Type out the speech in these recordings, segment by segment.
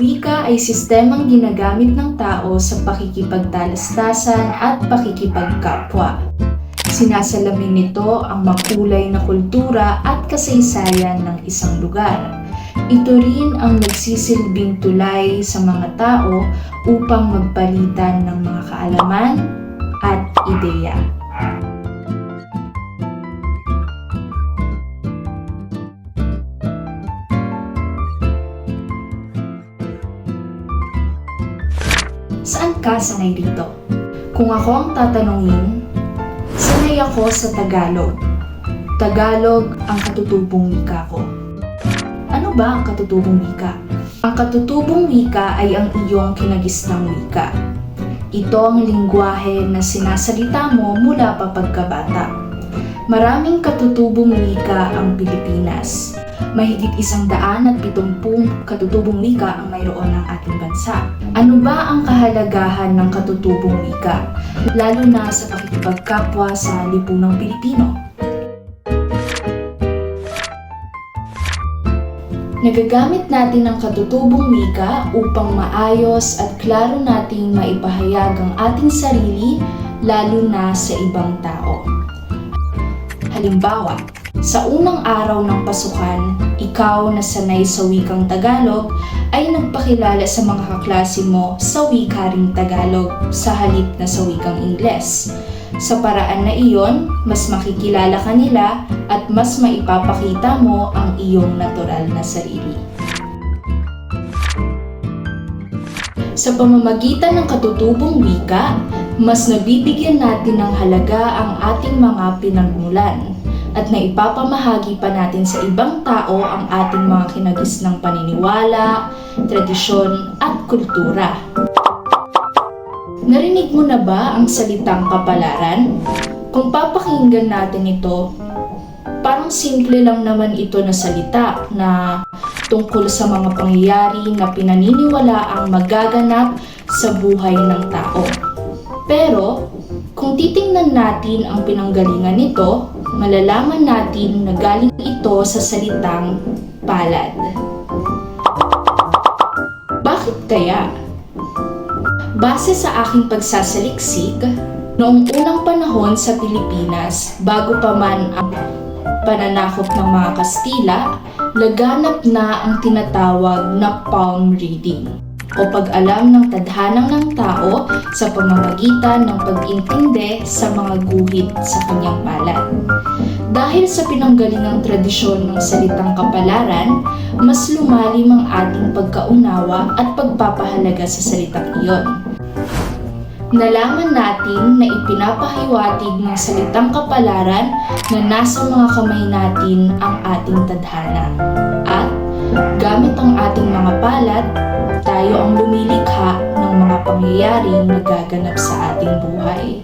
wika ay sistemang ginagamit ng tao sa pakikipagtalastasan at pakikipagkapwa. Sinasalamin nito ang makulay na kultura at kasaysayan ng isang lugar. Ito rin ang nagsisilbing tulay sa mga tao upang magpalitan ng mga kaalaman at ideya. Saan ka sanay dito? Kung ako ang tatanungin, sanay ako sa Tagalog. Tagalog ang katutubong wika ko. Ano ba ang katutubong wika? Ang katutubong wika ay ang iyong kinagisnang wika. Ito ang lingwahe na sinasalita mo mula pa pagkabata. Maraming katutubong wika ang Pilipinas. Mahigit isang daan at pitumpung katutubong wika ang mayroon ng ating bansa. Ano ba ang kahalagahan ng katutubong wika? Lalo na sa pakikipagkapwa sa lipunang Pilipino. Nagagamit natin ang katutubong wika upang maayos at klaro nating maipahayag ang ating sarili lalo na sa ibang tao. Halimbawa, sa unang araw ng pasukan, ikaw na sanay sa wikang Tagalog ay nagpakilala sa mga kaklase mo sa wika ring Tagalog sa halip na sa wikang Ingles. Sa paraan na iyon, mas makikilala ka nila at mas maipapakita mo ang iyong natural na sarili. Sa pamamagitan ng katutubong wika, mas nabibigyan natin ng halaga ang ating mga pinagmulan at naipapamahagi pa natin sa ibang tao ang ating mga kinagisnang paniniwala, tradisyon at kultura. Narinig mo na ba ang salitang kapalaran? Kung papakinggan natin ito, parang simple lang naman ito na salita na tungkol sa mga pangyayari na pinaniniwala ang magaganap sa buhay ng tao. Pero, kung titingnan natin ang pinanggalingan nito, malalaman natin na galing ito sa salitang palad. Bakit kaya? Base sa aking pagsasaliksik, noong unang panahon sa Pilipinas, bago pa man ang pananakop ng mga Kastila, laganap na ang tinatawag na palm reading o pag-alam ng tadhanang ng tao sa pamamagitan ng pag-intindi sa mga guhit sa kanyang palad. Dahil sa pinanggalingang tradisyon ng salitang kapalaran, mas lumalim ang ating pagkaunawa at pagpapahalaga sa salitang iyon. Nalaman natin na ipinapahiwatig ng salitang kapalaran na nasa mga kamay natin ang ating tadhana. At gamit ang ating mga palad, tayo ang lumilikha ng mga pangyayaring nagaganap sa ating buhay.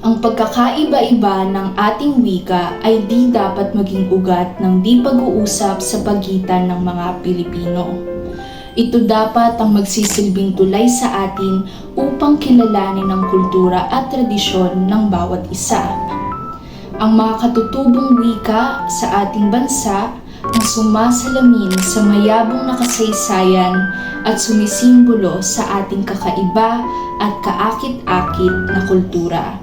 Ang pagkakaiba-iba ng ating wika ay di dapat maging ugat ng di pag-uusap sa pagitan ng mga Pilipino. Ito dapat ang magsisilbing tulay sa atin upang kilalanin ang kultura at tradisyon ng bawat isa. Ang mga katutubong wika sa ating bansa ang sumasalamin sa mayabong na kasaysayan at sumisimbolo sa ating kakaiba at kaakit-akit na kultura.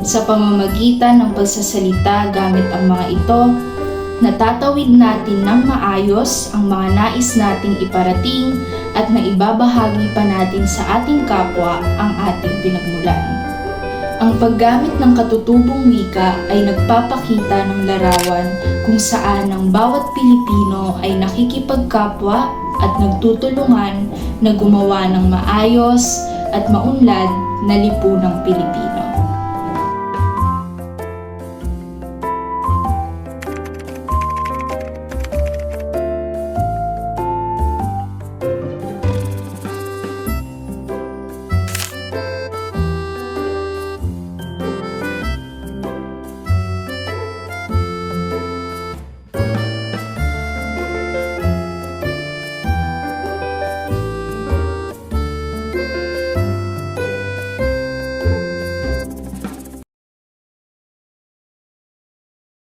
Sa pamamagitan ng pagsasalita gamit ang mga ito, natatawid natin ng maayos ang mga nais nating iparating at naibabahagi pa natin sa ating kapwa ang ating pinagmulan. Ang paggamit ng katutubong wika ay nagpapakita ng larawan kung saan ang bawat Pilipino ay nakikipagkapwa at nagtutulungan na gumawa ng maayos at maunlad na lipunang Pilipino.